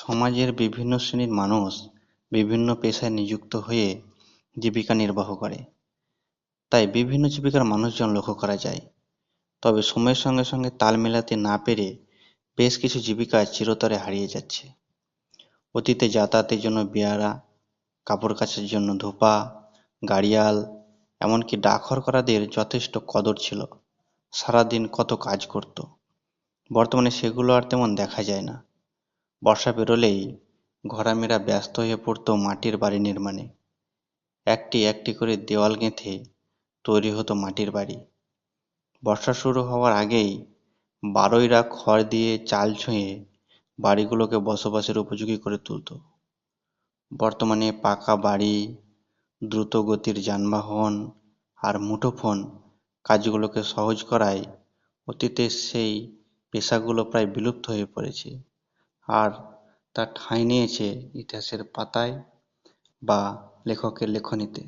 সমাজের বিভিন্ন শ্রেণির মানুষ বিভিন্ন পেশায় নিযুক্ত হয়ে জীবিকা নির্বাহ করে। তাই বিভিন্ন জীবিকার মানুষজন লক্ষ্য করা যায়। তবে সময়ের সঙ্গে সঙ্গে তাল মেলাতে না পেরে বেশ কিছু জীবিকা চিরতরে হারিয়ে যাচ্ছে। অতীতে যাতায়াতের জন্য বেয়ারা, কাপড় কাচার জন্য ধোপা, গাড়িয়াল, এমনকি ডাকঘর করাদের যথেষ্ট কদর ছিল। সারাদিন কত কাজ করত। বর্তমানে সেগুলো আর তেমন দেখা যায় না। বর্ষা পেরোলেই ঘোড়ামেরা ব্যস্ত হয়ে পড়তো মাটির বাড়ি নির্মাণে। একটি একটি করে দেওয়াল গেঁথে তৈরি হতো মাটির বাড়ি। বর্ষা শুরু হওয়ার আগেই বারোইরা খড় দিয়ে চাল ছুঁয়ে বাড়িগুলোকে বসবাসের উপযোগী করে তুলত। বর্তমানে পাকা বাড়ি দ্রুত গতির যানবাহন আর মুঠোফোন কাজগুলোকে সহজ করায় অতীতের সেই পেশাগুলো প্রায় বিলুপ্ত হয়ে পড়েছে। আর তা ঠাঁই নিয়েছে ইতিহাসের পাতায় বা লেখকের লেখনীতে।